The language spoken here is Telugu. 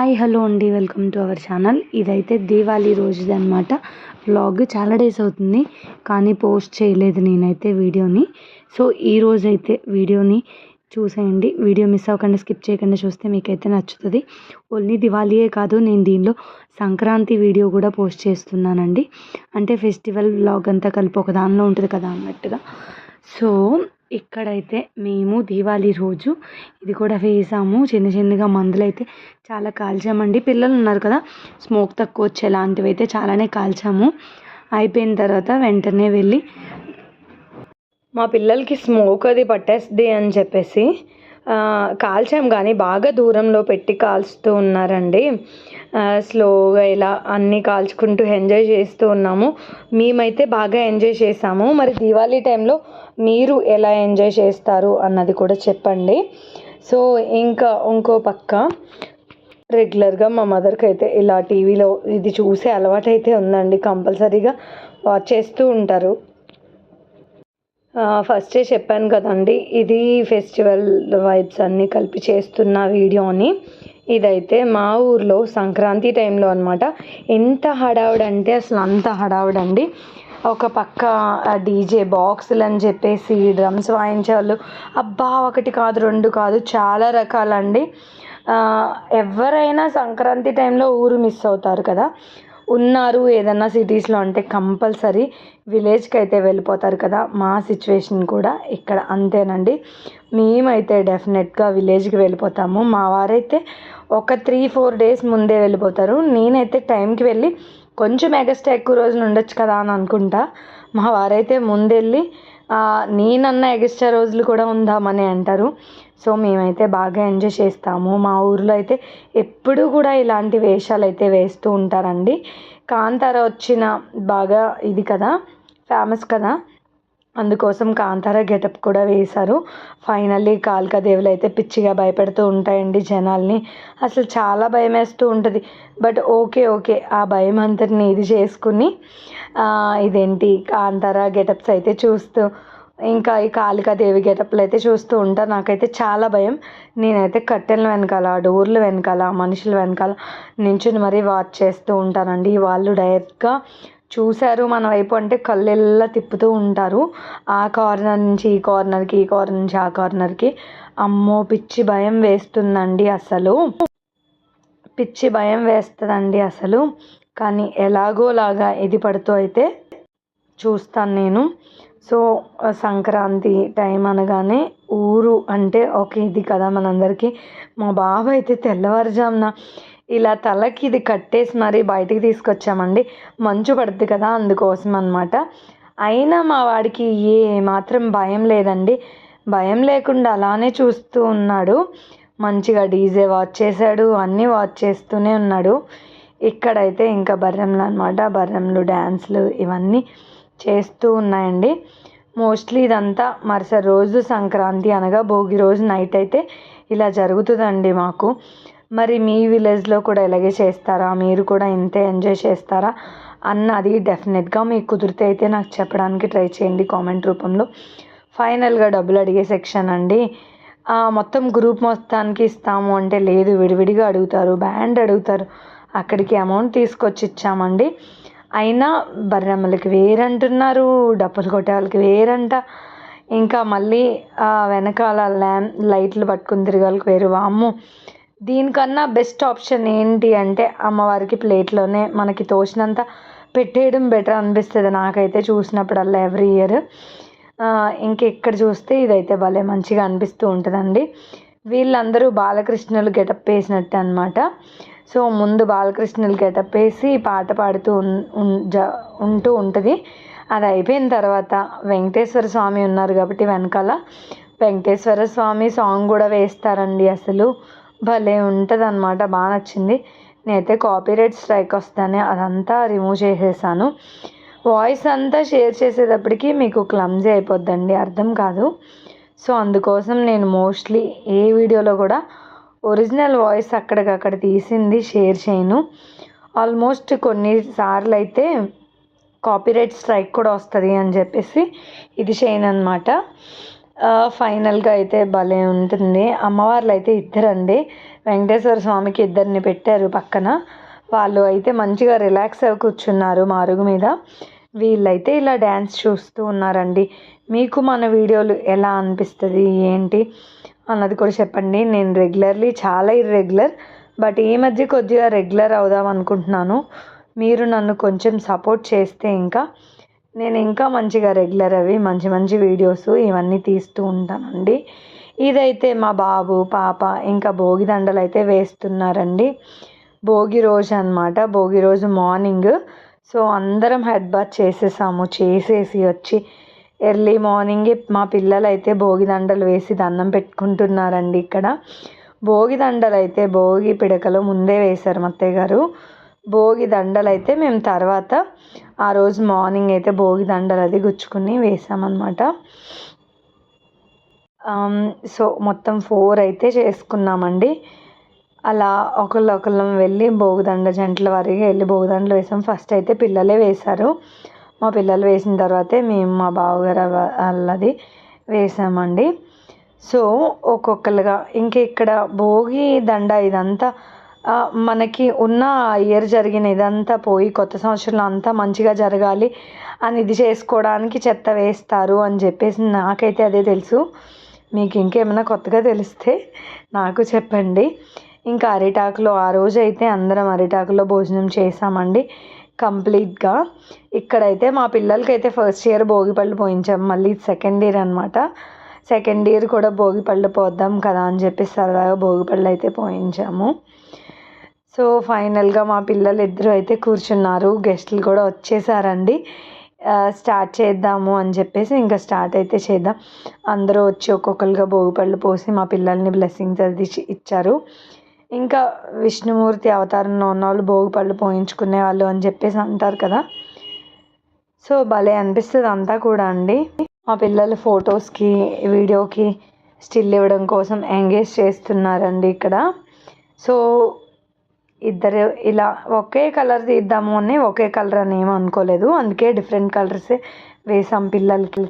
హాయ్ హలో అండి. Welcome to our channel. ఇదైతే దీవాళీ రోజుది అనమాట వ్లాగ్ చాలా డేస్ అవుతుంది కానీ పోస్ట్ చేయలేదు నేనైతే వీడియోని. సో ఈ రోజైతే అయితే వీడియోని చూసేయండి. వీడియో మిస్ అవ్వకుండా స్కిప్ చేయకుండా చూస్తే మీకైతే నచ్చుతుంది. ఓన్లీ దివాళీయే కాదు నేను దీనిలో సంక్రాంతి వీడియో కూడా పోస్ట్ చేస్తున్నానండి. అంటే ఫెస్టివల్ వ్లాగ్ అంతా కలిపి ఒక దానిలో ఉంటుంది కదా అన్నట్టుగా. సో ఇక్కడైతే మేము దీవాళీ రోజు ఇది కూడా వేసాము. చిన్న చిన్నగా మందులు అయితే చాలా కాల్చామండి. పిల్లలు ఉన్నారు కదా స్మోక్ తక్కువ వచ్చేలాంటివి అయితే చాలానే కాల్చాము. అయిపోయిన తర్వాత వెంటనే వెళ్ళి మా పిల్లలకి స్మోక్ అది పట్టేస్తుంది అని చెప్పేసి కాల్చాం కానీ బాగా దూరంలో పెట్టి కాల్చుతూ ఉన్నారండి. స్లోగా ఇలా అన్నీ కాల్చుకుంటూ ఎంజాయ్ చేస్తూ ఉన్నాము. మేమైతే బాగా ఎంజాయ్ చేసాము మరి దీవాళీ టైంలో మీరు ఎలా ఎంజాయ్ చేస్తారు అన్నది కూడా చెప్పండి. సో ఇంకా ఇంకో పక్క రెగ్యులర్గా మా మదర్కి అయితే ఇలా టీవీలో ఇది చూసే అలవాటు అయితే ఉందండి. కంపల్సరీగా వాచ్ చేస్తూ ఉంటారు. ఫస్టే చెప్పాను కదండి ఇది ఫెస్టివల్ వైబ్స్ అన్నీ కలిపి చేస్తున్న వీడియోని ఇదైతే మా ఊర్లో సంక్రాంతి టైంలో అనమాట ఎంత హడావుడి అంటే అసలు అంత హడావుడండి. ఒక పక్క డీజే బాక్సులు అని చెప్పేసి డ్రమ్స్ వాయించేవాళ్ళు. అబ్బా ఒకటి కాదు రెండు కాదు చాలా రకాలండి. ఎవరైనా సంక్రాంతి టైంలో ఊరు మిస్ అవుతారు కదా. ఉన్నారు ఏదన్నా సిటీస్లో అంటే కంపల్సరీ విలేజ్కి అయితే వెళ్ళిపోతారు కదా మా సిచ్యువేషన్ కూడా ఇక్కడ అంతేనండి. మేమైతే డెఫినెట్గా విలేజ్కి వెళ్ళిపోతాము. మా వారైతే ఒక త్రీ ఫోర్ డేస్ ముందే వెళ్ళిపోతారు. నేనైతే టైంకి వెళ్ళి కొంచెం ఎగస్ట్రా ఎక్కువ రోజులు ఉండొచ్చు కదా అని అనుకుంటా. మా వారైతే ముందెళ్ళి నేనన్న ఎగస్ట్రా రోజులు కూడా ఉందామని అంటారు. సో మేమైతే బాగా ఎంజాయ్ చేస్తాము. మా ఊర్లో అయితే ఎప్పుడు కూడా ఇలాంటి వేషాలు అయితే వేస్తూ ఉంటారండి. కాంతార వచ్చిన బాగా ఇది కదా ఫేమస్ కదా. అందుకోసం కాంతార గెటప్ కూడా వేశారు. ఫైనల్లీ కాళికాదేవులు అయితే పిచ్చిగా భయపెడుతూ ఉంటాయండి జనాల్ని. అసలు చాలా భయం వేస్తూ ఉంటుంది. బట్ ఓకే ఓకే ఆ భయం అంతటిని ఇది చేసుకుని ఇదేంటి కాంతార గెటప్స్ అయితే చూస్తూ ఇంకా ఈ కాళికాదేవి గెటప్లు అయితే చూస్తూ ఉంటా. నాకైతే చాలా భయం. నేనైతే కట్టెల వెనకాల డోర్ల వెనకాల మనుషుల వెనకాల నించుని మరీ వాచ్ చేస్తూ ఉంటానండి. వాళ్ళు డైరెక్ట్గా చూశారు మన వైపు అంటే కళ్ళెల్లా తిప్పుతూ ఉంటారు. ఆ కార్నర్ నుంచి ఈ కార్నర్కి ఈ కార్నర్ నుంచి ఆ కార్నర్కి. అమ్మో పిచ్చి భయం వేస్తుందండి అసలు. పిచ్చి భయం వేస్తుందండి అసలు. కానీ ఎలాగోలాగా ఇది పడుతూ అయితే చూస్తాను నేను. సో సంక్రాంతి టైం అనగానే ఊరు అంటే ఒక ఇది కదా మనందరికీ. మా బాబు అయితే తెల్లవారుజామున ఇలా తలకి ఇది కట్టేసి మరీ బయటికి తీసుకొచ్చామండి. మంచు పడుద్ది కదా అందుకోసం అనమాట అయినా మా వాడికి ఏ మాత్రం భయం లేదండి. భయం లేకుండా అలానే చూస్తూ ఉన్నాడు. మంచిగా డీజే వాచ్ చేశాడు అన్నీ వాచ్ చేస్తూనే ఉన్నాడు. ఇక్కడైతే ఇంకా బర్రెంలు అనమాట బర్రెంలు డ్యాన్స్లు ఇవన్నీ చేస్తూ ఉన్నాయండి. మోస్ట్లీ ఇదంతా మరుసటి రోజు సంక్రాంతి అనగా భోగి రోజు నైట్ అయితే ఇలా జరుగుతుందండి మాకు. మరి మీ విలేజ్లో కూడా ఇలాగే చేస్తారా? మీరు కూడా ఇంతే ఎంజాయ్ చేస్తారా? అన్నది డెఫినెట్గా మీకు కుదిరితే అయితే నాకు చెప్పడానికి ట్రై చేయండి కామెంట్ రూపంలో. ఫైనల్గా డబ్బులు అడిగే సెక్షన్ అండి. మొత్తం గ్రూప్ మొత్తానికి ఇస్తాము అంటే లేదు విడివిడిగా అడుగుతారు బ్యాండ్ అడుగుతారు. అక్కడికి అమౌంట్ తీసుకొచ్చి ఇచ్చామండి. అయినా బర్రెమ్మలకి వేరంటున్నారు డప్పులు కొట్టే వాళ్ళకి వేరంట. ఇంకా మళ్ళీ వెనకాల ల్యాంప్ లైట్లు పట్టుకుని తిరగాలకు వేరు. వామ్మో! దీనికన్నా బెస్ట్ ఆప్షన్ ఏంటి అంటే అమ్మవారికి ప్లేట్లోనే మనకి తోచినంత పెట్టేయడం బెటర్ అనిపిస్తుంది నాకైతే చూసినప్పుడల్లా ఎవ్రీ ఇయర్. ఇంకెక్కడ చూస్తే ఇదైతే భలే మంచిగా అనిపిస్తూ ఉంటుందండి. వీళ్ళందరూ బాలకృష్ణులు గెటప్ వేసినట్టు అనమాట సో ముందు బాలకృష్ణులు గెటప్ వేసి పాట పాడుతూ జ- ఉంటూ ఉంటుంది. అది అయిపోయిన తర్వాత వెంకటేశ్వర స్వామి ఉన్నారు కాబట్టి వెనకాల వెంకటేశ్వర స్వామి సాంగ్ కూడా వేస్తారండి అసలు. భలే ఉంటుంది అనమాట బాగా నచ్చింది. నేనైతే కాపీరైట్ స్ట్రైక్ వస్తానే అదంతా రిమూవ్ చేసేసాను. వాయిస్ అంతా షేర్ చేసేటప్పటికి మీకు క్లమ్జీ అయిపోద్దండి అర్థం కాదు. సో అందుకోసం నేను మోస్ట్లీ ఏ వీడియోలో కూడా ఒరిజినల్ వాయిస్ అక్కడికక్కడ తీసింది షేర్ చేయను. ఆల్మోస్ట్ కొన్నిసార్లు అయితే కాపీరైట్ స్ట్రైక్ కూడా వస్తుంది అని చెప్పేసి ఇది చేయను అనమాట ఫైనల్గా అయితే భలే ఉంటుంది. అమ్మవార్లు అయితే ఇద్దరండి. వెంకటేశ్వర స్వామికి ఇద్దరిని పెట్టారు పక్కన. వాళ్ళు అయితే మంచిగా రిలాక్స్ అవి కూర్చున్నారు మారుగు మీద. వీళ్ళైతే ఇలా డ్యాన్స్ చూస్తూ ఉన్నారండి. మీకు మన వీడియోలు ఎలా అనిపిస్తుంది? ఏంటి? అన్నది కూడా చెప్పండి. నేను రెగ్యులర్లీ చాలా ఇర్రెగ్యులర్ బట్ ఈ మధ్య కొద్దిగా రెగ్యులర్ అవుదాం అనుకుంటున్నాను. మీరు నన్ను కొంచెం సపోర్ట్ చేస్తే ఇంకా నేను ఇంకా మంచిగా రెగ్యులర్ అవి మంచి మంచి వీడియోస్ ఇవన్నీ తీస్తూ ఉంటానండి. ఇదైతే మా బాబు పాప ఇంకా భోగి దండలు అయితే వేస్తున్నారండి. భోగి రోజు అనమాట భోగి రోజు మార్నింగ్ సో అందరం హెడ్ బాత్ చేసేసాము చేసేసి వచ్చి ఎర్లీ మార్నింగే మా పిల్లలు అయితే భోగి దండలు వేసి దండం పెట్టుకుంటున్నారండి ఇక్కడ. భోగి దండలు అయితే భోగి పిడకలు ముందే వేశారు మత్తయ్య గారు. భోగి దండలు అయితే మేము తర్వాత ఆ రోజు మార్నింగ్ అయితే భోగి దండలు అది గుచ్చుకుని వేసామన్నమాట సో మొత్తం ఫోర్ అయితే చేసుకున్నామండి. అలా ఒకళ్ళు ఒకళ్ళం వెళ్ళి భోగిదండ జంటల వారిగా వెళ్ళి భోగిదండలు వేసాం. ఫస్ట్ అయితే పిల్లలే వేశారు. మా పిల్లలు వేసిన తర్వాతే మేము మా బావగారు వాళ్ళది వేసామండి. సో ఒక్కొక్కరుగా ఇంక ఇక్కడ భోగి దండ ఇదంతా మనకి ఉన్న ఇయర్ జరిగిన ఇదంతా పోయి కొత్త సంవత్సరంలో అంతా మంచిగా జరగాలి అని ఇది చేసుకోవడానికి చెత్త వేస్తారు అని చెప్పేసి నాకైతే అదే తెలుసు. మీకు ఇంకేమైనా కొత్తగా తెలిస్తే నాకు చెప్పండి. ఇంకా అరిటాకులో ఆ రోజు అయితే అందరం అరిటాకులో భోజనం చేసామండి. కంప్లీట్గా. ఇక్కడైతే మా పిల్లలకి అయితే ఫస్ట్ ఇయర్ భోగిపళ్ళు పోయించాం. మళ్ళీ సెకండ్ ఇయర్ అనమాట సెకండ్ ఇయర్ కూడా భోగిపళ్ళు పోద్దాం కదా అని చెప్పి సరదాగా భోగిపళ్ళు అయితే పోయించాము. సో ఫైనల్గా మా పిల్లలు ఇద్దరు అయితే కూర్చున్నారు. గెస్టులు కూడా వచ్చేసారండి. స్టార్ట్ చేద్దాము అని చెప్పేసి ఇంకా స్టార్ట్ అయితే చేద్దాం. అందరూ వచ్చి ఒక్కొక్కరుగా భోగిపళ్ళు పోసి మా పిల్లల్ని బ్లెస్సింగ్స్ అది ఇచ్చారు. ఇంకా విష్ణుమూర్తి అవతారంలో ఉన్న వాళ్ళు భోగిపళ్ళు పోయించుకునే వాళ్ళు అని చెప్పేసి అంటారు కదా. సో భలే అనిపిస్తుంది అంతా కూడా అండి. మా పిల్లలు ఫొటోస్కి వీడియోకి స్టిల్ ఇవ్వడం కోసం ఎంగేజ్ చేస్తున్నారండి ఇక్కడ. సో ఇద్దరు ఇలా ఒకే కలర్ తీద్దాము అని ఒకే కలర్ అని ఏమీ అనుకోలేదు. అందుకే డిఫరెంట్ కలర్సే వేసాం పిల్లలకి.